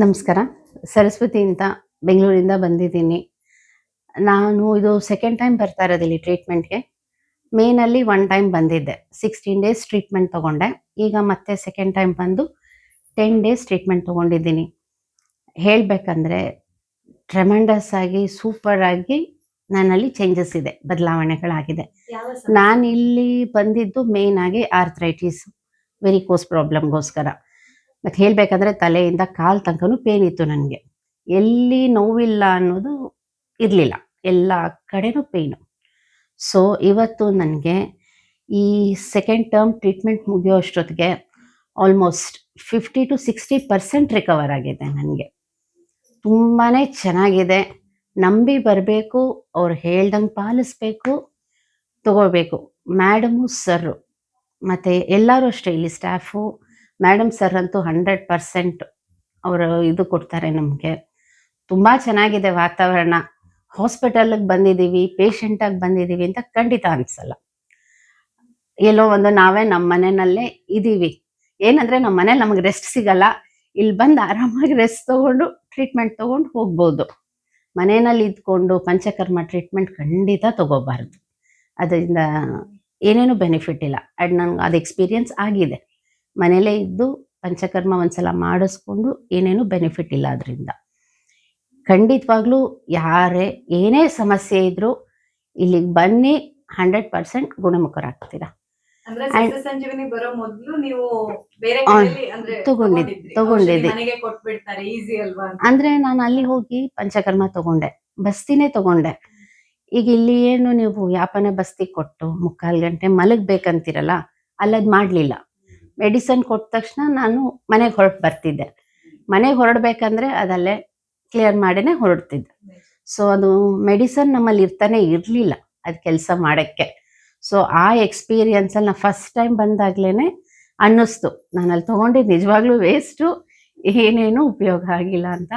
ನಮಸ್ಕಾರ. ಸರಸ್ವತಿ ಅಂತ ಬೆಂಗಳೂರಿಂದ ಬಂದಿದ್ದೀನಿ. ನಾನು ಇದು ಸೆಕೆಂಡ್ ಟೈಮ್ ಬರ್ತಾ ಇರೋದಿಲ್ಲಿ ಟ್ರೀಟ್ಮೆಂಟ್ಗೆ ಮೇನಲ್ಲಿ ಒನ್ ಟೈಮ್ ಬಂದಿದ್ದೆ. ಸಿಕ್ಸ್ಟೀನ್ ಡೇಸ್ ಟ್ರೀಟ್ಮೆಂಟ್ ತೊಗೊಂಡೆ. ಈಗ ಮತ್ತೆ ಸೆಕೆಂಡ್ ಟೈಮ್ ಬಂದು ಟೆನ್ ಡೇಸ್ ಟ್ರೀಟ್ಮೆಂಟ್ ತೊಗೊಂಡಿದ್ದೀನಿ. ಹೇಳಬೇಕಂದ್ರೆ ಟ್ರೆಮೆಂಡಸ್ ಆಗಿ ಸೂಪರ್ ಆಗಿ ನನ್ನಲ್ಲಿ ಚೇಂಜಸ್ ಇದೆ ಬದಲಾವಣೆಗಳಾಗಿದೆ. ನಾನು ಇಲ್ಲಿ ಬಂದಿದ್ದು ಮೇನ್ ಆಗಿ ಆರ್ಥ್ರೈಟಿಸ್ ವೆರಿಕೋಸ್ ಪ್ರಾಬ್ಲಮ್ಗೋಸ್ಕರ ಮತ್ತೆ ಹೇಳ್ಬೇಕಂದ್ರೆ ತಲೆಯಿಂದ ಕಾಲು ತನಕನೂ ಪೇನ್ ಇತ್ತು ನನಗೆ. ಎಲ್ಲಿ ನೋವಿಲ್ಲ ಅನ್ನೋದು ಇರಲಿಲ್ಲ. ಎಲ್ಲ ಕಡೆನೂ ಪೇಯ್ನು ಸೊ ಇವತ್ತು ನನಗೆ ಈ ಸೆಕೆಂಡ್ ಟರ್ಮ್ ಟ್ರೀಟ್ಮೆಂಟ್ ಮುಗಿಯೋ ಅಷ್ಟೊತ್ತಿಗೆ almost fifty to sixty percent recover ಆಗಿದೆ ನನಗೆ. ತುಂಬಾ ಚೆನ್ನಾಗಿದೆ. ನಂಬಿ ಬರಬೇಕು, ಅವ್ರು ಹೇಳ್ದಂಗೆ ಪಾಲಿಸ್ಬೇಕು ತಗೋಬೇಕು ಮ್ಯಾಡಮು ಸರ್ರು ಮತ್ತು ಎಲ್ಲರೂ ಅಷ್ಟೇ, ಇಲ್ಲಿ ಸ್ಟಾಫು ಮೇಡಮ್ ಸರ್ ಅಂತೂ ಹಂಡ್ರೆಡ್ ಪರ್ಸೆಂಟ್ ಅವರು ಇದು ಕೊಡ್ತಾರೆ ನಮಗೆ. ತುಂಬ ಚೆನ್ನಾಗಿದೆ ವಾತಾವರಣ. ಹಾಸ್ಪಿಟಲ್ಗೆ ಬಂದಿದ್ದೀವಿ ಪೇಷಂಟಾಗಿ ಬಂದಿದ್ದೀವಿ ಅಂತ ಖಂಡಿತ ಅನಿಸಲ್ಲ. ಎಲ್ಲೋ ಒಂದು ನಾವೇ ನಮ್ಮ ಮನೆಯಲ್ಲೇ ಇದ್ದೀವಿ ಏನಂದರೆ ನಮ್ಮ ಮನೇಲಿ ನಮಗೆ ರೆಸ್ಟ್ ಸಿಗಲ್ಲ. ಇಲ್ಲಿ ಬಂದು ಆರಾಮಾಗಿ ರೆಸ್ಟ್ ತೊಗೊಂಡು ಟ್ರೀಟ್ಮೆಂಟ್ ತೊಗೊಂಡು ಹೋಗ್ಬೋದು. ಮನೆಯಲ್ಲಿ ಇದ್ಕೊಂಡು ಪಂಚಕರ್ಮ ಟ್ರೀಟ್ಮೆಂಟ್ ಖಂಡಿತ ತಗೋಬಾರ್ದು. ಅದರಿಂದ ಏನೇನು ಬೆನಿಫಿಟ್ ಇಲ್ಲ. ಆ್ಯಂಡ್ ನನಗೆ, ಅದು ಎಕ್ಸ್ಪೀರಿಯನ್ಸ್ ಆಗಿದೆ. ಮನೇಲೇ ಇದ್ದು ಪಂಚಕರ್ಮ ಒಂದ್ಸಲ ಮಾಡಿಸ್ಕೊಂಡು ಏನೇನು ಬೆನಿಫಿಟ್ ಇಲ್ಲ ಅದರಿಂದ. ಖಂಡಿತವಾಗ್ಲೂ ಯಾರೇ ಏನೇ ಸಮಸ್ಯೆ ಇದ್ರೂ ಇಲ್ಲಿಗೆ ಬನ್ನಿ ಹಂಡ್ರೆಡ್ ಪರ್ಸೆಂಟ್ ಗುಣಮುಖರಾಗ್ತೀರಾ. ಅಂದ್ರೆ ನಾನು ಅಲ್ಲಿ ಹೋಗಿ ಪಂಚಕರ್ಮ ತಗೊಂಡೆ ಬಸ್ತಿನೇ ತಗೊಂಡೆ. ಈಗ ಇಲ್ಲಿ ಏನು ನೀವು ಯಾಪನೆ ಬಸ್ತಿ ಕೊಟ್ಟು ಮುಕ್ಕಾಲು ಗಂಟೆ ಮಲಗ್ಬೇಕಂತೀರಲ್ಲ ಅಲ್ಲದ್ ಮಾಡ್ಲಿಲ್ಲ. ಮೆಡಿಸನ್ ಕೊಟ್ಟ ತಕ್ಷಣ ನಾನು ಮನೆಗೆ ಹೊರಟು ಬರ್ತಿದ್ದೆ. ಮನೆಗೆ ಹೊರಡ್ಬೇಕಂದ್ರೆ ಅದಲ್ಲೇ ಕ್ಲಿಯರ್ ಮಾಡಿನೇ ಹೊರಡ್ತಿದ್ದೆ. ಸೊ ಅದು ಮೆಡಿಸನ್ ನಮ್ಮಲ್ಲಿ ಇರ್ತಾನೆ ಇರಲಿಲ್ಲ ಅದು ಕೆಲಸ ಮಾಡೋಕ್ಕೆ. ಸೊ ಆ ಎಕ್ಸ್ಪೀರಿಯನ್ಸಲ್ಲಿ ನಾ ಫಸ್ಟ್ ಟೈಮ್ ಬಂದಾಗ್ಲೇ ಅನ್ನಿಸ್ತು. ನಾನು ಅಲ್ಲಿ ತೊಗೊಂಡಿದ್ದು ನಿಜವಾಗ್ಲೂ ವೇಸ್ಟು ಏನೇನು ಉಪಯೋಗ ಆಗಿಲ್ಲ ಅಂತ.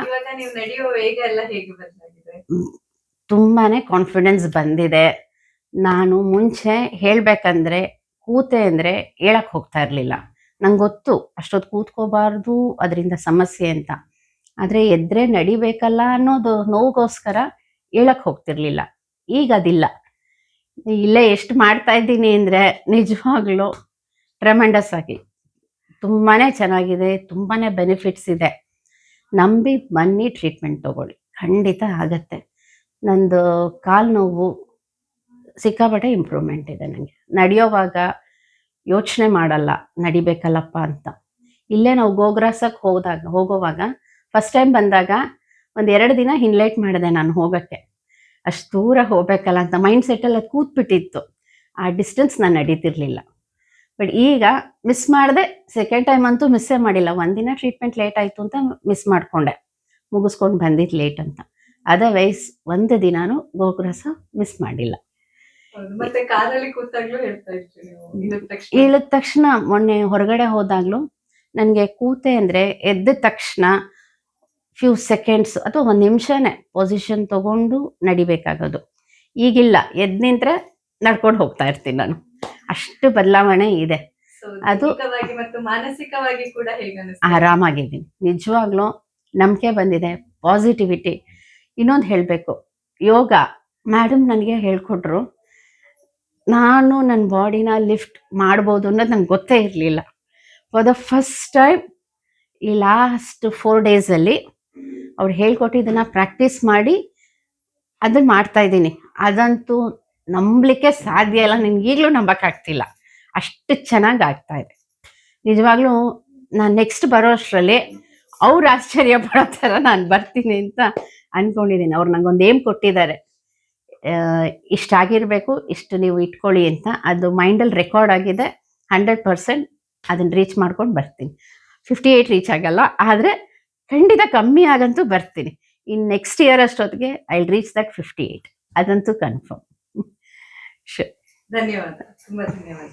ತುಂಬಾನೇ ಕಾನ್ಫಿಡೆನ್ಸ್ ಬಂದಿದೆ. ನಾನು ಮುಂಚೆ ಹೇಳ್ಬೇಕಂದ್ರೆ ಕೂತೆ ಅಂದ್ರೆ ಹೇಳಕ್ ಹೋಗ್ತಾ ಇರ್ಲಿಲ್ಲ. ನಂಗೆ ಗೊತ್ತು ಅಷ್ಟೊತ್ತು ಕೂತ್ಕೋಬಾರ್ದು, ಅದರಿಂದ ಸಮಸ್ಯೆ ಅಂತ. ಆದ್ರೆ ಎದ್ರೆ ನಡಿಬೇಕಲ್ಲ ಅನ್ನೋದು ನೋವುಗೋಸ್ಕರ ಹೇಳಕ್ ಹೋಗ್ತಿರ್ಲಿಲ್ಲ. ಈಗ ಅದಿಲ್ಲ. ಇಲ್ಲೇ ಎಷ್ಟು ಮಾಡ್ತಾ ಇದ್ದೀನಿ ಅಂದ್ರೆ ನಿಜವಾಗ್ಲೂ ಟ್ರೆಮೆಂಡಸ್ ಆಗಿ ತುಂಬಾನೇ ಚೆನ್ನಾಗಿದೆ, ತುಂಬಾನೇ ಬೆನಿಫಿಟ್ಸ್ ಇದೆ. ನಂಬಿ ಬನ್ನಿ ಟ್ರೀಟ್ಮೆಂಟ್ ತಗೊಳ್ಳಿ. ಖಂಡಿತ ಆಗತ್ತೆ. ನಂದು ಕಾಲು ನೋವು ಸಿಕ್ಕಾಪಟ್ಟೆ ಇಂಪ್ರೂವ್ಮೆಂಟ್ ಇದೆ ನನಗೆ ನಡೆಯೋವಾಗ ಯೋಚನೆ ಮಾಡಲ್ಲ, ನಡಿಬೇಕಲ್ಲಪ್ಪ ಅಂತ. ಇಲ್ಲೇ ನಾವು ಗೋಗ್ರಾಸಕ್ಕೆ ಹೋದಾಗ, ಹೋಗೋವಾಗ ಫಸ್ಟ್ ಟೈಮ್ ಬಂದಾಗ ಒಂದು ಎರಡು ದಿನ ಹಿನ್ಲೈಟ್ ಮಾಡಿದೆ ನಾನು ಹೋಗೋಕ್ಕೆ. ಅಷ್ಟು ದೂರ ಹೋಗ್ಬೇಕಲ್ಲ ಅಂತ ಮೈಂಡ್ ಸೆಟ್ಟಲ್ಲಿ ಅದು ಕೂತ್ಬಿಟ್ಟಿತ್ತು. ಆ ಡಿಸ್ಟೆನ್ಸ್ ನಾನು ನಡೀತಿರ್ಲಿಲ್ಲ. ಬಟ್ ಈಗ ಮಿಸ್ ಮಾಡಿದೆ ಸೆಕೆಂಡ್ ಟೈಮ್ ಅಂತೂ ಮಿಸ್ಸೇ ಮಾಡಿಲ್ಲ. ಒಂದಿನ ಟ್ರೀಟ್ಮೆಂಟ್ ಲೇಟ್ ಆಯಿತು ಅಂತ ಮಿಸ್ ಮಾಡಿಕೊಂಡೆ. ಮುಗಿಸ್ಕೊಂಡು ಬಂದಿದ್ದು ಲೇಟ್ ಅಂತ. ಅದರ್ವೈಸ್ ಒಂದು ದಿನಾನು ಗೋಗ್ರಾಸ ಮಿಸ್ ಮಾಡಿಲ್ಲ. ಮತ್ತೆ ಕಾರಲ್ಲಿ ಕೂತಾಗ್ಲೂ ಹೇಳ್ತಾ ಇದ್ರಿ ನೀವು. ತಕ್ಷಣ. ಇಳಿದ ತಕ್ಷಣ ಮೊನ್ನೆ ಹೊರಗಡೆ ಹೋದಾಗ್ಲೂ ನನಗೆ ಕೂತೆ ಅಂದ್ರೆ ಎದ್ದ ತಕ್ಷಣ ಫ್ಯೂ ಸೆಕೆಂಡ್ಸ್ ಅಥವಾ ಒಂದು ನಿಮಿಷನೇ ಪೊಸಿಷನ್ ತಗೊಂಡು ನಡಿಬೇಕಾಗೋದು. ಈಗಿಲ್ಲ. ಎದ್ ನಿಂತ್ರೆ ನಡ್ಕೊಂಡು ಹೋಗ್ತಾ ಇರ್ತೀನಿ ನಾನು. ಅಷ್ಟು ಬದಲಾವಣೆ ಇದೆ. ಅದು- ಮತ್ತು ಮಾನಸಿಕವಾಗಿ ಕೂಡ ಆರಾಮಾಗಿದ್ದೀನಿ. ನಿಜವಾಗ್ಲೂ ನಂಬಿಕೆ ಬಂದಿದೆ. ಪಾಸಿಟಿವಿಟಿ ಇನ್ನೊಂದು ಹೇಳಬೇಕು. ಯೋಗ. ಮೇಡಮ್ ನನಗೆ ಹೇಳ್ಕೊಟ್ರು ನಾನು ನನ್ನ ಬಾಡಿನ ಲಿಫ್ಟ್ ಮಾಡ್ಬೋದು ಅನ್ನೋದು ನಂಗೆ ಗೊತ್ತೇ ಇರಲಿಲ್ಲ. ಫಾರ್ ದ ಫಸ್ಟ್ ಟೈಮ್ ಈ ಲಾಸ್ಟ್ ಫೋರ್ ಡೇಸಲ್ಲಿ ಅವ್ರು ಹೇಳ್ಕೊಟ್ಟಿದ್ದನ್ನು ಪ್ರಾಕ್ಟೀಸ್ ಮಾಡಿ ಅದನ್ನ ಮಾಡ್ತಾ ಇದ್ದೀನಿ. ಅದಂತೂ ನಂಬಲಿಕ್ಕೆ ಸಾಧ್ಯ ಇಲ್ಲ, ನಿನ್ಗೆ ಈಗಲೂ ನಂಬಕ್ಕಾಗ್ತಿಲ್ಲ. ಅಷ್ಟು ಚೆನ್ನಾಗಿ ಆಗ್ತಾ ಇದೆ. ನಿಜವಾಗ್ಲೂ ನಾನು ನೆಕ್ಸ್ಟ್ ಬರೋ ಅಷ್ಟರಲ್ಲಿ ಅವ್ರು ಆಶ್ಚರ್ಯ ಪಡೋ ಥರ ನಾನು ಬರ್ತೀನಿ ಅಂತ ಅಂದ್ಕೊಂಡಿದ್ದೀನಿ ಅವ್ರು ನಂಗೊಂದು ಏಮ್ ಕೊಟ್ಟಿದ್ದಾರೆ. ಇಷ್ಟಾಗಿರಬೇಕು ಇಷ್ಟು ನೀವು ಇಟ್ಕೊಳ್ಳಿ ಅಂತ. ಅದು ಮೈಂಡಲ್ಲಿ ರೆಕಾರ್ಡ್ ಆಗಿದೆ, ಹಂಡ್ರೆಡ್ ಪರ್ಸೆಂಟ್ ಅದನ್ನು ರೀಚ್ ಮಾಡ್ಕೊಂಡು ಬರ್ತೀನಿ. ಫಿಫ್ಟಿ ಏಯ್ಟ್ ರೀಚ್ ಆಗಲ್ಲ, ಆದರೆ ಖಂಡಿತ ಕಮ್ಮಿ ಆಗಂತೂ ಬರ್ತೀನಿ. ಇನ್ನು ನೆಕ್ಸ್ಟ್ ಇಯರ್ ಅಷ್ಟೊತ್ತಿಗೆ I reach that fifty eight. ಅದಂತೂ ಕನ್ಫರ್ಮ್. ಶು. ಧನ್ಯವಾದ. ತುಂಬ ಧನ್ಯವಾದ